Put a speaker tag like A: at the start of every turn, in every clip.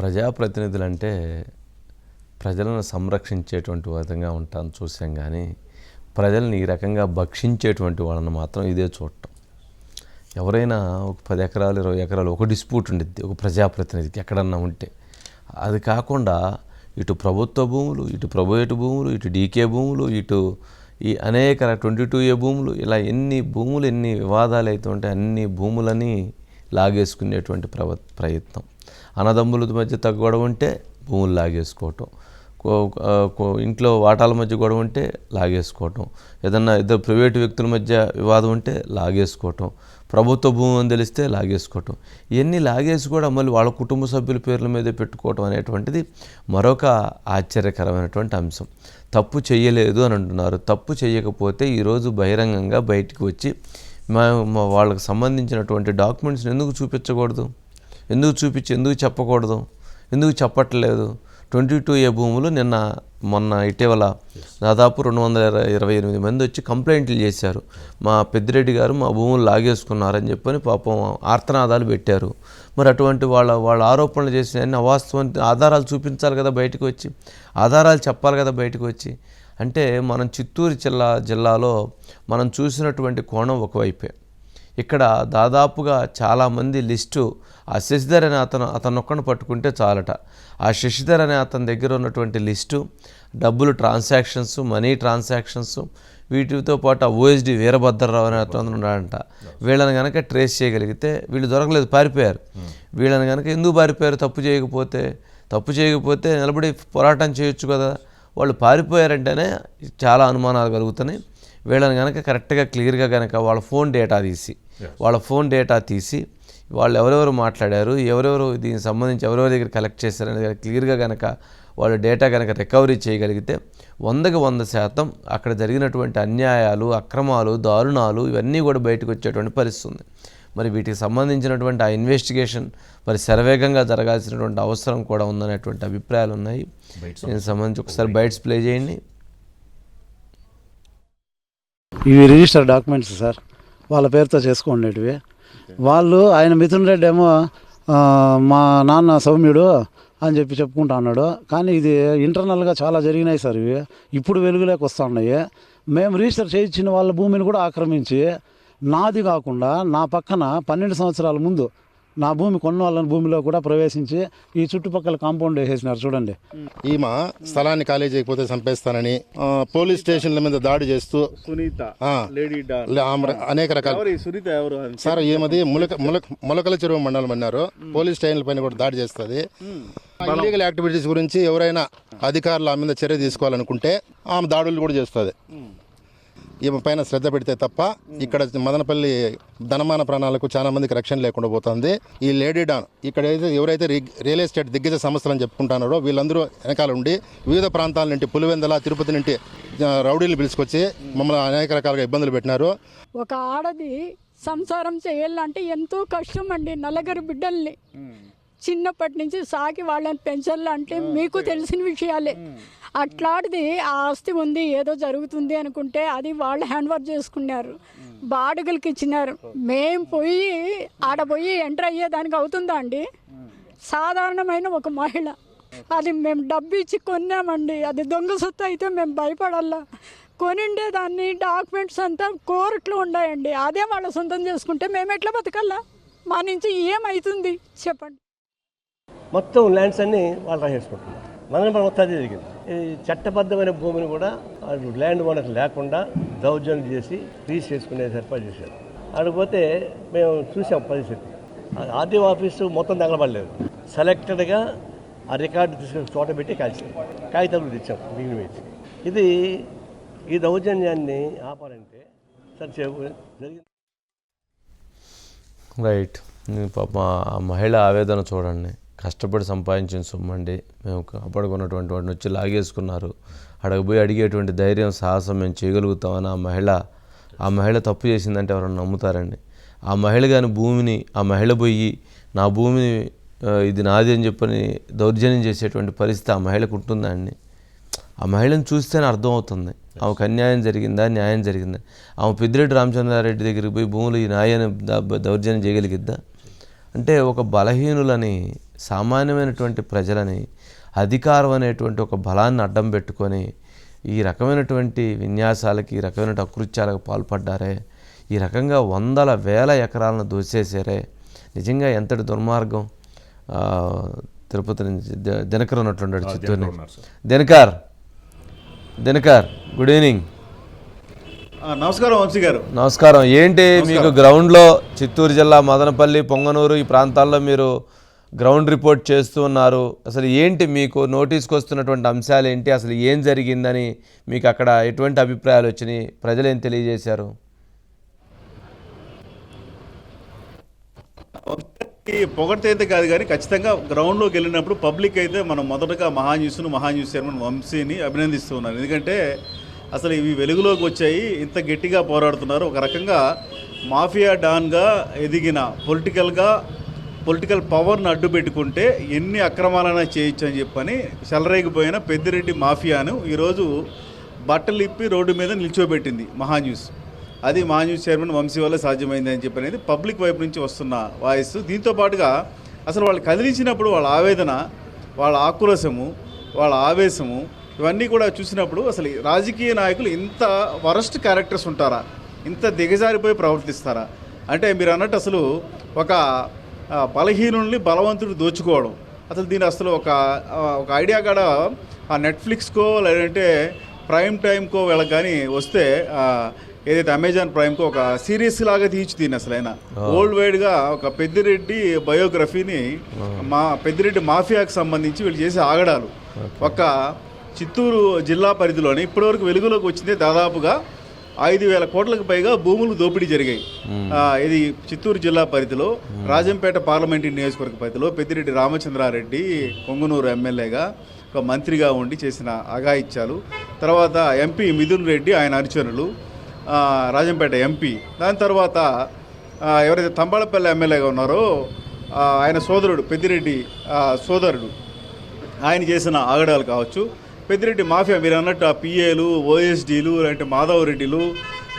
A: ప్రజాప్రతినిధులు అంటే ప్రజలను సంరక్షించేటువంటి విధంగా ఉంటాను చూసాం కానీ ప్రజల్ని ఈ రకంగా భక్షించేటువంటి వాళ్ళని మాత్రం ఇదే చూడటం. ఎవరైనా ఒక పది ఎకరాలు ఇరవై ఎకరాలు ఒక డిస్ప్యూట్ ఉండిద్ది ఒక ప్రజాప్రతినిధికి ఎక్కడన్నా ఉంటే. అది కాకుండా ఇటు ప్రభుత్వ భూములు ఇటు ప్రైవేటు భూములు ఇటు డీకే భూములు ఇటు ఈ అనేక ట్వంటీ టూ ఏ భూములు ఇలా ఎన్ని భూములు ఎన్ని వివాదాలు అయితే ఉంటే అన్ని భూములని లాగేసుకునేటువంటి ప్రవ ప్రయత్నం. అన్నదమ్ముల మధ్య తగ్గ గొడవ ఉంటే భూములు లాగేసుకోవటం. కో- ఇంట్లో వాటాల మధ్య గొడవ ఉంటే లాగేసుకోవటం. ఏదన్నా ఇద్దరు ప్రైవేటు వ్యక్తుల మధ్య వివాదం ఉంటే లాగేసుకోవటం. ప్రభుత్వ భూమి అని తెలిస్తే లాగేసుకోవటం. ఇవన్నీ లాగేసి కూడా మళ్ళీ వాళ్ళ కుటుంబ సభ్యుల పేర్ల మీద పెట్టుకోవటం అనేటువంటిది మరొక ఆశ్చర్యకరమైనటువంటి అంశం. తప్పు చేయలేదు అని అంటున్నారు. తప్పు చేయకపోతే ఈరోజు బహిరంగంగా బయటికి వచ్చి మా వాళ్ళకి సంబంధించినటువంటి డాక్యుమెంట్స్ని ఎందుకు చూపించకూడదు? ఎందుకు చూపించి ఎందుకు చెప్పకూడదు? ఎందుకు చెప్పట్లేదు? ట్వంటీ టూ ఏ భూములు నిన్న మొన్న ఇటీవల దాదాపు రెండు వందల ఇరవై ఎనిమిది మంది వచ్చి కంప్లైంట్లు చేశారు. మా పెద్దిరెడ్డి గారు మా భూములు లాగేసుకున్నారని చెప్పని పాపం ఆర్తనాదాలు పెట్టారు. మరి అటువంటి వాళ్ళ వాళ్ళ ఆరోపణలు చేసిన అన్ని అవాస్తవం ఆధారాలు చూపించాలి కదా బయటకు వచ్చి? ఆధారాలు చెప్పాలి కదా బయటకు వచ్చి? అంటే మనం చిత్తూరు జిల్లా జిల్లాలో మనం చూసినటువంటి కోణం ఒకవైపే. ఇక్కడ దాదాపుగా చాలామంది లిస్టు ఆ శశిధర్ అనే అతను అతను ఒక్కడిని పట్టుకుంటే చాలట. ఆ శశిధర్ అనే అతని దగ్గర ఉన్నటువంటి లిస్టు డబ్బులు ట్రాన్సాక్షన్స్ మనీ ట్రాన్సాక్షన్స్ వీటితో పాటు ఆ ఓఎస్డి వీరభద్రరావు అనే అతను ఉన్నాడంట. వీళ్ళని కనుక ట్రేస్ చేయగలిగితే వీళ్ళు దొరకలేదు పారిపోయారు. వీళ్ళని కనుక ఎందుకు పారిపోయారు? తప్పు చేయకపోతే తప్పు చేయకపోతే నిలబడి పోరాటం చేయొచ్చు కదా. వాళ్ళు పారిపోయారంటేనే చాలా అనుమానాలు కలుగుతున్నాయి. వీళ్ళని కనుక కరెక్ట్గా క్లియర్గా కనుక వాళ్ళ ఫోన్ డేటా తీసి వాళ్ళ ఫోన్ డేటా తీసి వాళ్ళు ఎవరెవరు మాట్లాడారు? ఎవరెవరు దీనికి సంబంధించి ఎవరెవరి దగ్గర కలెక్ట్ చేశారనేది కనుక క్లియర్గా కనుక వాళ్ళ డేటా కనుక రికవరీ చేయగలిగితే వందకి వంద శాతం అక్కడ జరిగినటువంటి అన్యాయాలు అక్రమాలు దారుణాలు ఇవన్నీ కూడా బయటకు వచ్చేటువంటి పరిస్థితి ఉంది. మరి వీటికి సంబంధించినటువంటి ఆ ఇన్వెస్టిగేషన్ మరి శరవేగంగా జరగాల్సినటువంటి అవసరం కూడా ఉందనేటువంటి అభిప్రాయాలు ఉన్నాయి. దీనికి సంబంధించి ఒకసారి బైట్స్ ప్లే చేయండి.
B: ఇవి రిజిస్టర్ డాక్యుమెంట్స్ సార్ వాళ్ళ పేరుతో చేసుకోండేటివి వాళ్ళు ఆయన మిథున్ రెడ్డి ఏమో మా నాన్న సౌమ్యుడు అని చెప్పి చెప్పుకుంటా అన్నాడు. కానీ ఇది ఇంటర్నల్గా చాలా జరిగినాయి సార్ ఇవి. ఇప్పుడు వెలుగులోకి వస్తూ ఉన్నాయి. మేము రిజిస్టర్ చేయించిన వాళ్ళ భూమిని కూడా ఆక్రమించి నాది కాకుండా నా పక్కన పన్నెండు సంవత్సరాల ముందు నా భూమి కొన్న వాళ్ళ భూమిలో కూడా ప్రవేశించి ఈ చుట్టుపక్కల కాంపౌండ్ వేసేసినారు చూడండి.
C: ఈమె స్థలాన్ని ఖాళీ చేయకపోతే చంపేస్తానని పోలీస్ స్టేషన్ల మీద దాడి చేస్తూ
D: సునీత
C: అనేక రకాల
D: ఎవరు ఈ సునీత ఎవరు అని
C: సార్ ఏమది? ములక ములక మొలకల చెరువు మండలం అన్నారు. పోలీస్ స్టేషన్ల పైన కూడా దాడి చేస్తుంది. ఇల్లీగల్ యాక్టివిటీస్ గురించి ఎవరైనా అధికారులు ఆమె మీద చర్య తీసుకోవాలనుకుంటే ఆమె దాడులు కూడా చేస్తుంది. ఈమె పైన శ్రద్ధ పెడితే తప్ప ఇక్కడ మదనపల్లి ధనమాన ప్రాణాలకు చాలా మందికి రక్షణ లేకుండా పోతుంది. ఈ లేడీ డాన్ ఇక్కడ అయితే ఎవరైతే రి- రియల్ ఎస్టేట్ దిగ్గజ సంస్థలు అని చెప్పుకుంటున్నారో వీళ్ళందరూ వెనకాల ఉండి వివిధ ప్రాంతాల నుండి పులివెందల తిరుపతి నుండి రౌడీలు పిలుచుకొచ్చి మమ్మల్ని అనేక రకాలుగా ఇబ్బందులు పెట్టినారు.
E: ఒక ఆడది సంసారం చేయాలంటే ఎంతో కష్టం అండి నలుగురు బిడ్డల్ని. చిన్నప్పటి నుంచి సాకి వాళ్ళని పెంచాలంటే మీకు తెలిసిన విషయాలే. అట్లాంటిది ఆ ఆస్తి ఉంది ఏదో జరుగుతుంది అనుకుంటే అది వాళ్ళు హ్యాండ్ ఓవర్ చేసుకున్నారు. బాడుగలకి ఇచ్చినారు. మేం పోయి ఆడ పోయి ఎంటర్ అయ్యేదానికి అవుతుందా అండి? సాధారణమైన ఒక మహిళ. అది మేము డబ్బు ఇచ్చి కొన్నామండి. అది దొంగ సొత్తు అయితే మేము భయపడాలా కొనిండే దాన్ని డాక్యుమెంట్స్ అంతా కోర్టులో ఉన్నాయండి అదే వాళ్ళ సొంతం చేసుకుంటే మేము ఎట్లా బతకల్లా? మా నుంచి ఏమవుతుంది చెప్పండి.
F: మొత్తం ల్యాండ్స్ అన్ని వాళ్ళు రాసేసుకుంటున్నారు మనం మొత్తం అదే జరిగింది. చట్టబద్ధమైన భూమిని కూడా ల్యాండ్ ఓనర్ లేకుండా దౌర్జన్యం చేసి రీచ్ చేసుకునే ఏర్పాటు చేశారు. అడిగిపోతే మేము చూసాం పరిస్థితి. ఆర్టీఓ ఆఫీసు మొత్తం తగలబడలేదు. సెలెక్టెడ్గా ఆ రికార్డు తీసుకొని చోట పెట్టి కాల్చాం కాగితాలు తెచ్చాం దీని మీద ఇది ఈ దౌర్జన్యాన్ని ఆపాలంటే సరే జరిగింది.
A: రైట్. పాప ఆ మహిళ ఆవేదన చూడండి. కష్టపడి సంపాదించిన సొమ్మండి. మేము కాపాడుకున్నటువంటి వాడిని వచ్చి లాగేసుకున్నారు. అడగబోయి అడిగేటువంటి ధైర్యం సాహసం మేము చేయగలుగుతామని ఆ మహిళ ఆ మహిళ తప్పు చేసిందంటే ఎవరైనా నమ్ముతారండి. ఆ మహిళ కానీ భూమిని ఆ మహిళ పోయి నా భూమిని ఇది నాది అని చెప్పని దౌర్జన్యం చేసేటువంటి పరిస్థితి ఆ మహిళకు ఉంటుందండి ఆ మహిళను చూస్తేనే అర్థమవుతుంది. ఆమెకు అన్యాయం జరిగిందా? న్యాయం జరిగిందా? ఆమె పెద్దిరెడ్డి రామచంద్రారెడ్డి దగ్గరికి పోయి భూములు ఈ న్యాయాన్ని దౌర్జన్యం చేయగలిగిద్దా? అంటే ఒక బలహీనులని సామాన్యమైనటువంటి ప్రజలని అధికారం అనేటువంటి ఒక బలాన్ని అడ్డం పెట్టుకొని ఈ రకమైనటువంటి విన్యాసాలకి ఈ రకమైన అకృత్యాలకు పాల్పడ్డారే ఈ రకంగా వందల వేల ఎకరాలను దోసేసారే నిజంగా ఎంతటి దుర్మార్గం? ఆ, తిరుపతి నుంచి దినకర్ ఉన్నటువంటి చిత్తూరు దినకర్ దినకర్! Good evening.
D: నమస్కారం వంశీ గారు.
A: నమస్కారం. ఏంటి మీకు గ్రౌండ్లో చిత్తూరు జిల్లా మదనపల్లి పొంగనూరు ఈ ప్రాంతాల్లో మీరు గ్రౌండ్ రిపోర్ట్ చేస్తూ ఉన్నారు. అసలు ఏంటి మీకు నోటీస్కి వస్తున్నటువంటి అంశాలు ఏంటి? అసలు ఏం జరిగిందని మీకు అక్కడ ఎటువంటి అభిప్రాయాలు వచ్చినాయి? ప్రజలు ఏం తెలియజేశారు?
D: ఈ కాదు కానీ ఖచ్చితంగా గ్రౌండ్లోకి వెళ్ళినప్పుడు పబ్లిక్ అయితే మనం మొదటగా మహా మహాన్యూస్ మహా చైర్మన్ వంశీని అభినందిస్తూ ఉన్నాను ఎందుకంటే అసలు ఇవి వెలుగులోకి వచ్చాయి ఇంత గట్టిగా పోరాడుతున్నారు. ఒక రకంగా మాఫియా డాన్గా ఎదిగిన పొలిటికల్గా పొలిటికల్ పవర్ను అడ్డు పెట్టుకుంటే ఎన్ని అక్రమాలైనా చేయొచ్చు అని చెప్పని చెలరేగిపోయిన పెద్దిరెడ్డి మాఫియాను ఈరోజు బట్టలు ఇప్పి రోడ్డు మీద నిల్చోబెట్టింది మహా న్యూస్ అది మా న్యూస్ చైర్మన్ వంశీ వల్ల సాధ్యమైంది అని చెప్పి అనేది పబ్లిక్ వైపు నుంచి వస్తున్న వాయిస్. దీంతో పాటుగా అసలు వాళ్ళు కదిలించినప్పుడు వాళ్ళ ఆవేదన వాళ్ళ ఆక్రోశము వాళ్ళ ఆవేశము ఇవన్నీ కూడా చూసినప్పుడు అసలు రాజకీయ నాయకులు ఇంత వరస్ట్ క్యారెక్టర్స్ ఉంటారా? ఇంత దిగజారిపోయి ప్రవర్తిస్తారా? అంటే మీరు అన్నట్టు అసలు ఒక బలహీనుల్ని బలవంతుడు దోచుకోవడం. అసలు దీని అసలు ఒక ఒక ఐడియా కూడా ఆ నెట్ఫ్లిక్స్కో లేదంటే ప్రైమ్ టైంకో వీళ్ళకి కానీ వస్తే ఏదైతే అమెజాన్ ప్రైమ్కో ఒక సిరీస్ లాగా తీర్చి దీన్ని అసలు ఆయన ఓల్డ్ వైడ్గా ఒక పెద్దిరెడ్డి బయోగ్రఫీని మా పెద్దిరెడ్డి మాఫియాకి సంబంధించి వీళ్ళు చేసే ఆగడాలు. ఒక చిత్తూరు జిల్లా పరిధిలోని ఇప్పటివరకు వెలుగులోకి వచ్చిందే దాదాపుగా ఐదు వేల కోట్లకు పైగా భూములు దోపిడీ జరిగాయి. ఇది చిత్తూరు జిల్లా పరిధిలో రాజంపేట పార్లమెంటరీ నియోజకవర్గ పరిధిలో పెద్దిరెడ్డి రామచంద్రారెడ్డి కొంగునూరు ఎమ్మెల్యేగా ఒక మంత్రిగా ఉండి చేసిన అఘాయిత్యాలు. తర్వాత ఎంపీ మిథున్ రెడ్డి ఆయన అనుచరులు రాజంపేట ఎంపీ. దాని తర్వాత ఎవరైతే తంబాళపల్లి ఎమ్మెల్యేగా ఉన్నారో ఆయన సోదరుడు పెద్దిరెడ్డి సోదరుడు. ఆయన చేసిన ఆగడాలు కావచ్చు. పెద్దిరెడ్డి మాఫియా మీరు అన్నట్టు ఆ పిఏలు ఓఎస్డీలు లేదంటే మాధవ రెడ్డిలు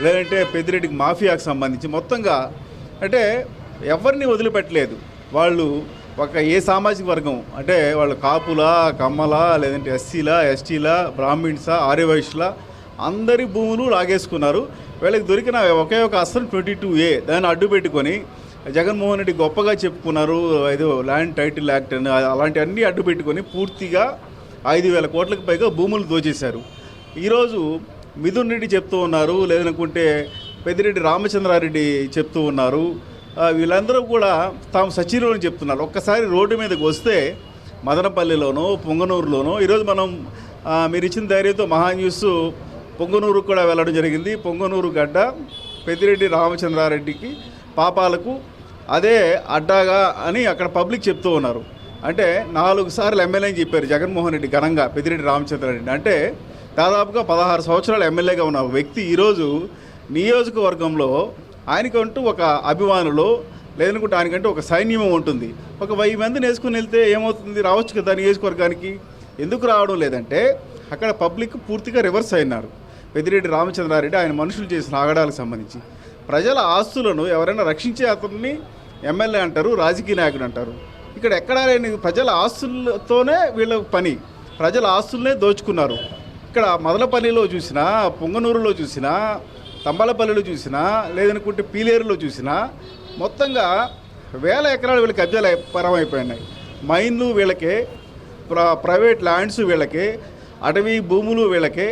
D: లేదంటే పెద్దిరెడ్డికి మాఫియాకు సంబంధించి మొత్తంగా అంటే ఎవరిని వదిలిపెట్టలేదు. వాళ్ళు ఒక ఏ సామాజిక వర్గం? అంటే వాళ్ళు కాపులా కమ్మలా లేదంటే ఎస్సీలా ఎస్టీలా బ్రాహ్మిన్సా ఆర్యవైశ్యులా అందరి భూములు లాగేసుకున్నారు. వీళ్ళకి దొరికిన ఒకే ఒక అస్త్రం ట్వంటీ టూ ఏ. దాన్ని అడ్డు పెట్టుకొని జగన్మోహన్ రెడ్డి గొప్పగా చెప్పుకున్నారు. ఏదో ల్యాండ్ టైటిల్ యాక్ట్ అని అలాంటివన్నీ అడ్డు పెట్టుకొని పూర్తిగా ఐదు వేల కోట్లకు పైగా భూములు దోచేశారు. ఈరోజు మిథున్ రెడ్డి చెప్తూ ఉన్నారు లేదనుకుంటే పెద్దిరెడ్డి రామచంద్రారెడ్డి చెప్తూ ఉన్నారు. వీళ్ళందరూ కూడా తాము సచివులు చెప్తున్నారు. ఒక్కసారి రోడ్డు మీదకి వస్తే మదనపల్లిలోనో పొంగనూరులోనో ఈరోజు మనం మీరు ఇచ్చిన ధైర్యంతో మహా న్యూస్ కూడా వెళ్ళడం జరిగింది. పొంగనూరు గడ్డ పెద్దిరెడ్డి రామచంద్రారెడ్డికి పాపాలకు అదే అడ్డాగా అని అక్కడ పబ్లిక్ చెప్తూ ఉన్నారు. అంటే నాలుగు సార్లు ఎమ్మెల్యే అని చెప్పారు జగన్మోహన్ రెడ్డి ఘనంగా పెద్దిరెడ్డి రామచంద్రారెడ్డి అంటే దాదాపుగా పదహారు సంవత్సరాలు ఎమ్మెల్యేగా ఉన్న వ్యక్తి ఈరోజు నియోజకవర్గంలో ఆయనకంటూ ఒక అభిమానులు లేదనుకుంటే ఆయనకంటే ఒక సైన్యం ఉంటుంది. ఒక వెయ్యి మందిని వేసుకుని వెళ్తే ఏమవుతుంది? రావచ్చు కదా నియోజకవర్గానికి. ఎందుకు రావడం లేదంటే అక్కడ పబ్లిక్ పూర్తిగా రివర్స్ అయినారు. పెద్దిరెడ్డి రామచంద్రారెడ్డి ఆయన మనుషులు చేసిన ఆగడాలకు సంబంధించి. ప్రజల ఆస్తులను ఎవరైనా రక్షించే అతన్ని ఎమ్మెల్యే అంటారు రాజకీయ నాయకుడు అంటారు. ఇక్కడ ఎక్కడా లేని ప్రజల ఆస్తులతోనే వీళ్ళ పని. ప్రజల ఆస్తులనే దోచుకున్నారు. ఇక్కడ మదలపల్లిలో చూసినా పొంగనూరులో చూసినా తంబాలపల్లిలో చూసినా లేదనుకుంటే పీలేరులో చూసినా మొత్తంగా వేల ఎకరాలు వీళ్ళకి కబ్జాలు పరమైపోయినాయి. మైన్లు వీళ్ళకే ప్ర ప్రైవేట్ ల్యాండ్స్ వీళ్ళకే అటవీ భూములు వీళ్ళకే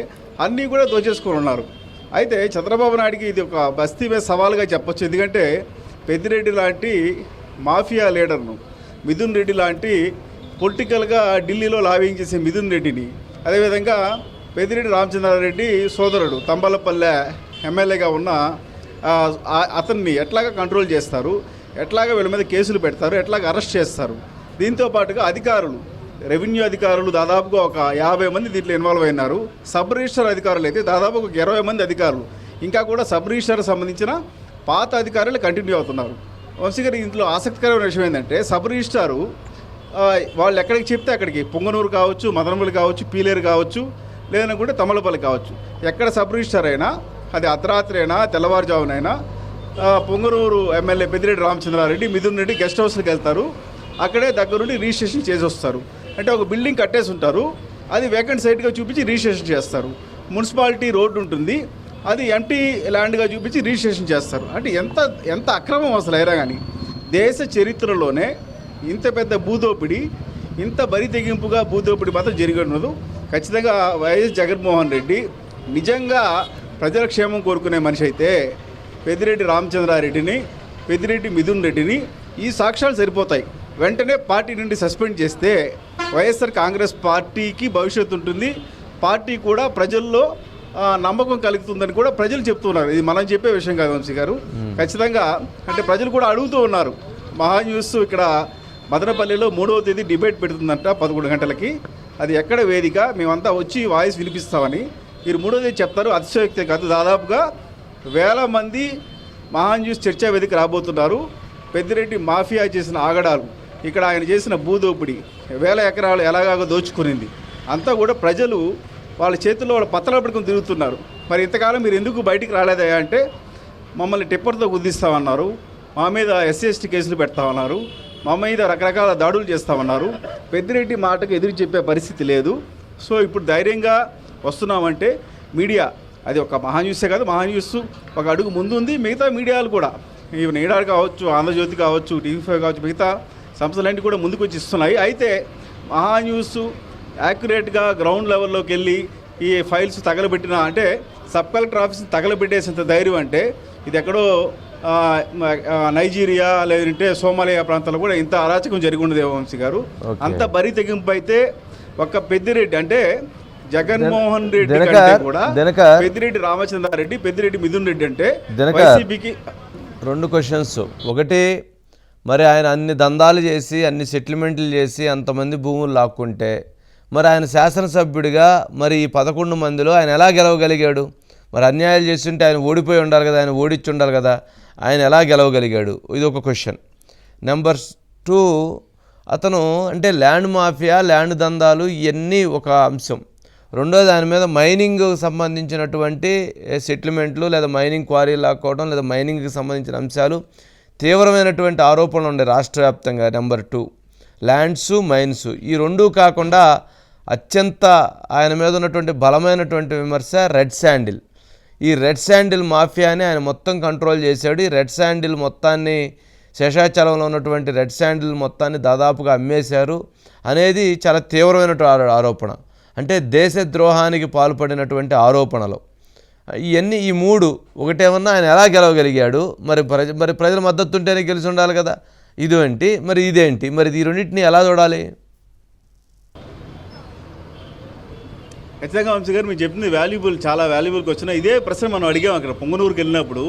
D: అన్నీ కూడా దోచేసుకొని ఉన్నారు. అయితే చంద్రబాబు నాయుడికి ఇది ఒక బస్తీ మీద సవాల్గా చెప్పొచ్చు. ఎందుకంటే పెద్దిరెడ్డి లాంటి మాఫియా లీడర్ను మిథున్ రెడ్డి లాంటి పొలిటికల్గా ఢిల్లీలో లాబింగ్ చేసే మిథున్ రెడ్డిని. అదేవిధంగా పెద్దిరెడ్డి రామచంద్రారెడ్డి సోదరుడు తంబాలపల్లె ఎమ్మెల్యేగా ఉన్న అతన్ని ఎట్లాగా కంట్రోల్ చేస్తారు? ఎట్లాగా వీళ్ళ మీద కేసులు పెడతారు? ఎట్లాగా అరెస్ట్ చేస్తారు? దీంతో పాటుగా అధికారులు రెవెన్యూ అధికారులు దాదాపుగా ఒక యాభై మంది దీంట్లో ఇన్వాల్వ్ అయినారు. సబ్ రిజిస్టర్ అధికారులు అయితే దాదాపు ఒక ఇరవై మంది అధికారులు. ఇంకా కూడా సబ్ రిజిస్టర్ సంబంధించిన పాత అధికారులు కంటిన్యూ అవుతున్నారు. వంశీ గారి ఇంట్లో ఆసక్తికరమైన విషయం ఏంటంటే సబ్ రిజిస్టారు వాళ్ళు ఎక్కడికి చెప్తే అక్కడికి పొంగనూరు కావచ్చు మదనపల్లి కావచ్చు పీలేరు కావచ్చు లేదనుకుంటే తమలపల్లి కావచ్చు. ఎక్కడ సబ్ రిజిస్టార్ అయినా అది అర్ధరాత్రైనా తెల్లవారుజామునైనా పొంగనూరు ఎమ్మెల్యే పెద్దిరెడ్డి రామచంద్రారెడ్డి మిథున్ రెడ్డి గెస్ట్ హౌస్కి వెళ్తారు. అక్కడే దగ్గరుండి రిజిస్ట్రేషన్ చేసి వస్తారు అంటే ఒక బిల్డింగ్ కట్టేసి ఉంటారు అది వేకెంట్ సైట్గా చూపించి రిజిస్ట్రేషన్ చేస్తారు. మున్సిపాలిటీ రోడ్డు ఉంటుంది అది ఎంటీ ల్యాండ్గా చూపించి రిజిస్ట్రేషన్ చేస్తారు. అంటే ఎంత ఎంత అక్రమం అసలు అయినా కానీ దేశ చరిత్రలోనే ఇంత పెద్ద భూదోపిడి ఇంత బరి తెగింపుగా భూదోపిడి మాత్రం జరిగి ఉండదు. ఖచ్చితంగా వైఎస్ జగన్మోహన్ రెడ్డి నిజంగా ప్రజల క్షేమం కోరుకునే మనిషి అయితే పెద్దిరెడ్డి రామచంద్రారెడ్డిని పెద్దిరెడ్డి మిథున్ రెడ్డిని ఈ సాక్ష్యాలు సరిపోతాయి. వెంటనే పార్టీ నుండి సస్పెండ్ చేస్తే వైఎస్ఆర్ కాంగ్రెస్ పార్టీకి భవిష్యత్తు ఉంటుంది. పార్టీ కూడా ప్రజల్లో నమ్మకం కలుగుతుందని కూడా ప్రజలు చెప్తున్నారు. ఇది మనం చెప్పే విషయం కాదు వంశీ గారు. ఖచ్చితంగా అంటే ప్రజలు కూడా అడుగుతూ ఉన్నారు. మహా న్యూస్ ఇక్కడ మదనపల్లిలో మూడవ తేదీ డిబేట్ పెడుతుందంట పదకొండు గంటలకి. అది ఎక్కడ వేదిక? మేమంతా వచ్చి వాయిస్ వినిపిస్తామని. మీరు మూడో తేదీ చెప్తారు అతిశయోక్తే కాదు. దాదాపుగా వేల మంది మహా న్యూస్ చర్చా వేదిక రాబోతున్నారు. పెద్దిరెడ్డి మాఫియా చేసిన ఆగడాలు ఇక్కడ ఆయన చేసిన భూదోపిడి వేల ఎకరాలు ఎలాగాగో దోచుకునింది. అంతా కూడా ప్రజలు వాళ్ళ చేతుల్లో వాళ్ళ పత్రాలు పడుకొని తిరుగుతున్నారు. మరి ఇంతకాలం మీరు ఎందుకు బయటికి రాలేదయ్యా అంటే మమ్మల్ని టిప్పర్తో గుద్దిస్తామన్నారు మా మీద ఎస్సీ ఎస్టీ కేసులు పెడతామన్నారు. మా మీద రకరకాల దాడులు చేస్తామన్నారు. పెద్దిరెడ్డి మాటకు ఎదురు చెప్పే పరిస్థితి లేదు. సో ఇప్పుడు ధైర్యంగా వస్తున్నామంటే మీడియా అది ఒక మహాన్యూసే కాదు మహాన్యూస్ ఒక అడుగు ముందు ఉంది మిగతా మీడియాలు కూడా ఈవెన్ ఈడాడు కావచ్చు ఆంధ్రజ్యోతి కావచ్చు టీవీ ఫైవ్ కావచ్చు మిగతా సంస్థలన్నీ కూడా ముందుకు వచ్చి ఇస్తున్నాయి. అయితే మహాన్యూస్ యాక్యురేట్గా గ్రౌండ్ లెవెల్లోకి వెళ్ళి ఈ ఫైల్స్ తగలబెట్టిన అంటే సబ్ కలెక్టర్ ఆఫీస్ని తగలబెట్టేసేంత ధైర్యం అంటే ఇది ఎక్కడో నైజీరియా లేదంటే సోమాలియా ప్రాంతాల్లో కూడా ఇంత అరాచకం జరిగి ఉండదు వంశీ గారు. అంత బరి తెగింపు అయితే ఒక్క పెద్దిరెడ్డి అంటే జగన్మోహన్ రెడ్డి కంటే కూడా పెద్దిరెడ్డి రామచంద్రారెడ్డి పెద్దిరెడ్డి మిథున్ రెడ్డి అంటే వైసీపీకి
A: రెండు క్వశ్చన్స్ ఒకటి మరి ఆయన అన్ని దందాలు చేసి అన్ని సెటిల్మెంట్లు చేసి అంతమంది భూములు లాక్కుంటే మరి ఆయన శాసనసభ్యుడిగా మరి ఈ పదకొండు మందిలో ఆయన ఎలా గెలవగలిగాడు? మరి అన్యాయాలు చేస్తుంటే ఆయన ఓడిపోయి ఉండాలి కదా ఆయన ఓడిచ్చి ఉండాలి కదా ఆయన ఎలా గెలవగలిగాడు? ఇది ఒక క్వశ్చన్. నెంబర్ టూ అతను అంటే ల్యాండ్ మాఫియా ల్యాండ్ దందాలు ఇవన్నీ ఒక అంశం. రెండో దాని మీద మైనింగ్ సంబంధించినటువంటి సెటిల్మెంట్లు లేదా మైనింగ్ క్వారీలు లాక్కోవడం లేదా మైనింగ్కి సంబంధించిన అంశాలు తీవ్రమైనటువంటి ఆరోపణలు ఉన్నాయి రాష్ట్ర వ్యాప్తంగా. నెంబర్ టూ ల్యాండ్స్ మైన్స్ ఈ రెండూ కాకుండా అత్యంత ఆయన మీద ఉన్నటువంటి బలమైనటువంటి విమర్శ రెడ్ శాండిల్. ఈ రెడ్ శాండిల్ మాఫియాని ఆయన మొత్తం కంట్రోల్ చేశాడు. ఈ రెడ్ శాండిల్ మొత్తాన్ని శేషాచలంలో ఉన్నటువంటి రెడ్ శాండిల్ మొత్తాన్ని దాదాపుగా అమ్మేశారు అనేది చాలా తీవ్రమైనటువంటి ఆరోపణ. అంటే దేశ ద్రోహానికి పాల్పడినటువంటి ఆరోపణలు. ఇవన్నీ ఈ మూడు ఒకటేమన్నా ఆయన ఎలా గెలవగలిగాడు? మరి ప్రజ మరి ప్రజల మద్దతు ఉంటేనే గెలిచి ఉండాలి కదా. ఇదేంటి? మరి ఇదేంటి? మరి ఈ రెండింటిని ఎలా చూడాలి?
D: ఖచ్చితంగా వంశీ గారు మీరు చెప్పింది వాల్యుబుల్ చాలా వాల్యుబుల్ క్వశ్చన్ ఇదే ప్రశ్న మనం అడిగాం అక్కడ పొంగనూరుకి వెళ్ళినప్పుడు.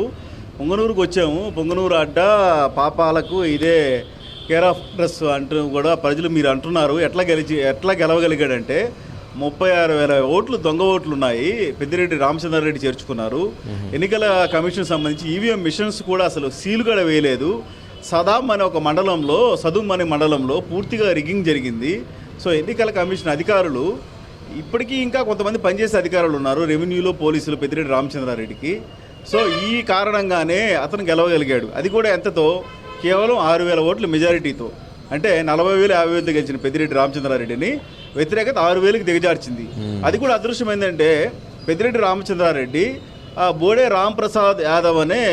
D: పొంగనూరుకు వచ్చాము. పొంగనూరు అడ్డ పాపాలకు ఇదే కేర్ ఆఫ్ డ్రెస్ అంటూ కూడా ప్రజలు మీరు అంటున్నారు. ఎట్లా గెలిచి ఎట్లా గెలవగలిగాడంటే ముప్పై ఆరు వేల ఓట్లు దొంగ ఓట్లు ఉన్నాయి. పెద్దిరెడ్డి రామచంద్రారెడ్డి చేర్చుకున్నారు. ఎన్నికల కమిషన్ సంబంధించి ఈవీఎం మిషన్స్ కూడా అసలు సీలు కూడా వేయలేదు. సదాం అనే ఒక మండలంలో సదుం అనే మండలంలో పూర్తిగా రిగ్గింగ్ జరిగింది. సో ఎన్నికల కమిషన్ అధికారులు ఇప్పటికీ ఇంకా కొంతమంది పనిచేసే అధికారులు ఉన్నారు. రెవెన్యూలో పోలీసులు పెద్దిరెడ్డి రామచంద్రారెడ్డికి. సో ఈ కారణంగానే అతను గెలవగలిగాడు. అది కూడా ఎంతతో? కేవలం ఆరు వేల ఓట్ల మెజారిటీతో. అంటే నలభై వేలు యాభై వేలతో గెలిచిన పెద్దిరెడ్డి రామచంద్రారెడ్డిని వ్యతిరేకత ఆరు వేలకు దిగజార్చింది. అది కూడా అదృష్టం ఏంటంటే పెద్దిరెడ్డి రామచంద్రారెడ్డి ఆ బోడే రాంప్రసాద్ యాదవ్ అనే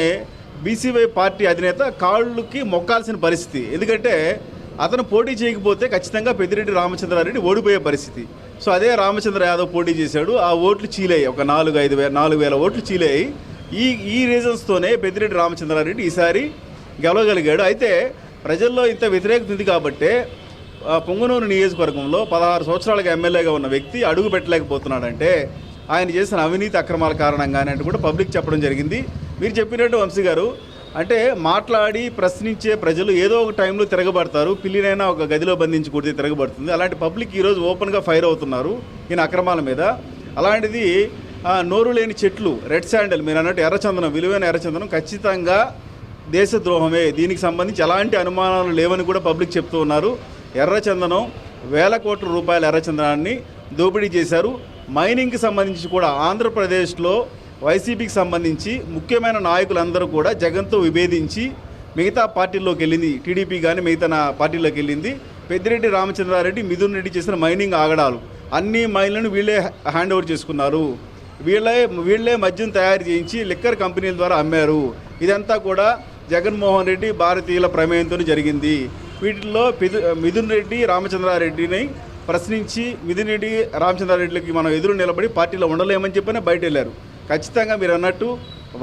D: బీసీవై పార్టీ అధినేత కాళ్ళకి మొక్కాల్సిన పరిస్థితి. ఎందుకంటే అతను పోటీ చేయకపోతే ఖచ్చితంగా పెద్దిరెడ్డి రామచంద్రారెడ్డి ఓడిపోయే పరిస్థితి. సో అదే రామచంద్ర యాదవ్ పోటీ చేశాడు. ఆ ఓట్లు చీలయ్యి ఒక నాలుగు ఐదు వేల నాలుగు వేల ఓట్లు చీలయ్యి ఈ ఈ రీజన్స్తోనే పెద్దిరెడ్డి రామచంద్రారెడ్డి ఈసారి గెలవగలిగాడు. అయితే ప్రజల్లో ఇంత వ్యతిరేకత ఉంది కాబట్టే ఆ, పొంగనూరు నియోజకవర్గంలో పదహారు సంవత్సరాలుగా ఎమ్మెల్యేగా ఉన్న వ్యక్తి అడుగు పెట్టలేకపోతున్నాడంటే ఆయన చేసిన అవినీతి అక్రమాల కారణంగానే అంటే కూడా పబ్లిక్ చెప్పడం జరిగింది. మీరు చెప్పినట్టు వంశీ గారు అంటే మాట్లాడి ప్రశ్నించే ప్రజలు ఏదో ఒక టైంలో తిరగబడతారు. పిల్లినైనా ఒక గదిలో బంధించి కొడితే తిరగబడుతుంది. అలాంటి పబ్లిక్ ఈరోజు ఓపెన్గా ఫైర్ అవుతున్నారు ఈయన అక్రమాల మీద. అలాంటిది నోరు లేని చెట్లు రెడ్ శాండల్ మీరు అన్నట్టు ఎర్రచందనం విలువైన ఎర్రచందనం ఖచ్చితంగా దేశద్రోహమే. దీనికి సంబంధించి ఎలాంటి అనుమానాలు లేవని కూడా పబ్లిక్ చెప్తూ ఉన్నారు. ఎర్రచందనం వేల కోట్ల రూపాయల ఎర్రచందనాన్ని దోపిడీ చేశారు. మైనింగ్కి సంబంధించి కూడా ఆంధ్రప్రదేశ్లో వైసీపీకి సంబంధించి ముఖ్యమైన నాయకులందరూ కూడా జగన్తో విభేదించి మిగతా పార్టీల్లోకి వెళ్ళింది. టీడీపీ కానీ మిగతా నా పార్టీలోకి వెళ్ళింది. పెద్దిరెడ్డి రామచంద్రారెడ్డి మిథున్ రెడ్డి చేసిన మైనింగ్ ఆగడాలు. అన్ని మైన్లను వీళ్ళే హ్యాండ్ ఓవర్ చేసుకున్నారు. వీళ్ళే వీళ్ళే మద్యం తయారు చేయించి లిక్కర్ కంపెనీల ద్వారా అమ్మారు. ఇదంతా కూడా జగన్మోహన్ రెడ్డి భారతీయుల ప్రమేయంతో జరిగింది. వీటిల్లో మిథున్ రెడ్డి రామచంద్రారెడ్డిని ప్రశ్నించి మిథున్ రెడ్డి రామచంద్రారెడ్డికి మనం ఎదురు నిలబడి పార్టీలో ఉండలేమని చెప్పని బయట వెళ్ళారు ఖచ్చితంగా మీరు అన్నట్టు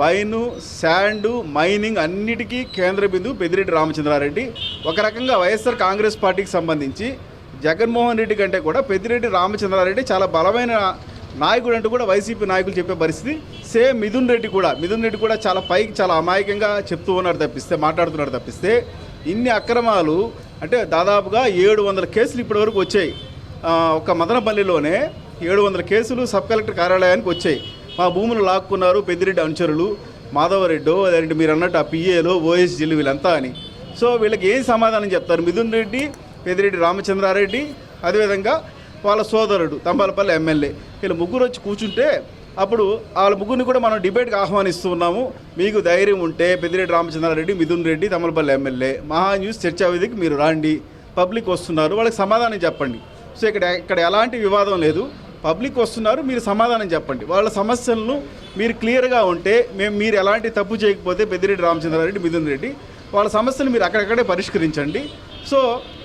D: వైను శాండు మైనింగ్ అన్నిటికీ కేంద్ర బిందువు పెద్దిరెడ్డి రామచంద్రారెడ్డి. ఒక రకంగా వైఎస్ఆర్ కాంగ్రెస్ పార్టీకి సంబంధించి జగన్మోహన్ రెడ్డి కంటే కూడా పెద్దిరెడ్డి రామచంద్రారెడ్డి చాలా బలమైన నాయకుడు అంటూ కూడా వైసీపీ నాయకులు చెప్పే పరిస్థితి. సేమ్ మిథున్ రెడ్డి కూడా మిథున్ రెడ్డి కూడా చాలా పైకి చాలా అమాయకంగా చెప్తూ ఉన్నారు తప్పిస్తే మాట్లాడుతున్నారు తప్పిస్తే ఇన్ని అక్రమాలు అంటే దాదాపుగా ఏడు వందల కేసులు ఇప్పటివరకు వచ్చాయి. ఒక మదనపల్లిలోనే ఏడు వందల కేసులు సబ్ కలెక్టర్ కార్యాలయానికి వచ్చాయి. మా భూములు లాక్కున్నారు పెద్దిరెడ్డి అనుచరులు మాధవరెడ్డో అదేంటి మీరు అన్నట్టు ఆ పిఏలో ఓఎస్జీలు వీళ్ళంతా అని. సో వీళ్ళకి ఏం సమాధానం చెప్తారు? మిథున్ రెడ్డి పెద్దిరెడ్డి రామచంద్రారెడ్డి అదేవిధంగా వాళ్ళ సోదరుడు తంబాలపల్లి ఎమ్మెల్యే. వీళ్ళు ముగ్గురు వచ్చి కూర్చుంటే అప్పుడు వాళ్ళ ముగ్గురిని కూడా మనం డిబేట్కి ఆహ్వానిస్తూ ఉన్నాము. మీకు ధైర్యం ఉంటే పెద్దిరెడ్డి రామచంద్రారెడ్డి మిథున్ రెడ్డి తమలపల్లి ఎమ్మెల్యే. మహా న్యూస్ చర్చా వేదికకి మీరు రాండి. పబ్లిక్ వస్తున్నారు. వాళ్ళకి సమాధానం చెప్పండి. సో ఇక్కడ ఇక్కడ ఎలాంటి వివాదం లేదు. పబ్లిక్ వస్తున్నారు మీరు సమాధానం చెప్పండి. వాళ్ళ సమస్యలను మీరు క్లియర్గా ఉంటే మేము మీరు ఎలాంటి తప్పు చేయకపోతే పెద్దిరెడ్డి రామచంద్రారెడ్డి మిథున్ రెడ్డి వాళ్ళ సమస్యలు మీరు అక్కడక్కడే పరిష్కరించండి. సో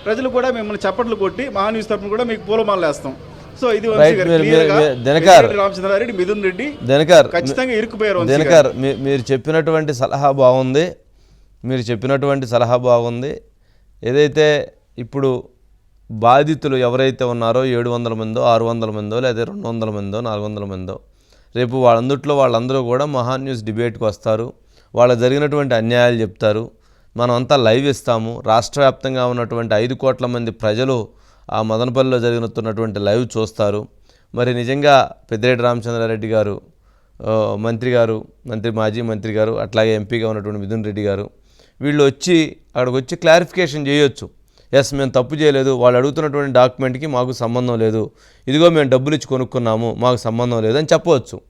D: ప్రజలు కూడా మిమ్మల్ని చప్పట్లు కొట్టి మహా న్యూస్ తరపున కూడా మీకు పూలమాలలు వేస్తాం. సో ఇది రామచంద్రారెడ్డి మిథున్ రెడ్డి
A: దినకర్
D: ఖచ్చితంగా ఇరుక్కుపోయారు.
A: దినకర్ మీరు చెప్పినటువంటి సలహా బాగుంది. మీరు చెప్పినటువంటి సలహా బాగుంది. ఏదైతే ఇప్పుడు బాధితులు ఎవరైతే ఉన్నారో ఏడు వందల మందో ఆరు వందల మందో లేదా రెండు వందల మందో నాలుగు వందల మందో రేపు వాళ్ళందుట్లో వాళ్ళందరూ కూడా మహాన్ న్యూస్ డిబేట్కి వస్తారు. వాళ్ళ జరిగినటువంటి అన్యాయాలు చెప్తారు. మనం అంతా లైవ్ ఇస్తాము. రాష్ట్ర వ్యాప్తంగా ఉన్నటువంటి ఐదు కోట్ల మంది ప్రజలు ఆ మదనపల్లిలో జరుగుతున్నటువంటి లైవ్ చూస్తారు. మరి నిజంగా పెద్దిరెడ్డి రామచంద్రారెడ్డి గారు మంత్రి గారు మంత్రి మాజీ మంత్రి గారు అట్లాగే ఎంపీగా ఉన్నటువంటి మిథున్ రెడ్డి గారు వీళ్ళు వచ్చి అక్కడికి వచ్చి క్లారిఫికేషన్ చేయొచ్చు. ఎస్ మేము తప్పు చేయలేదు. వాళ్ళు అడుగుతున్నటువంటి డాక్యుమెంట్కి మాకు సంబంధం లేదు. ఇదిగో మేము డబ్బులు ఇచ్చి కొనుక్కున్నాము మాకు సంబంధం లేదు అని చెప్పవచ్చు.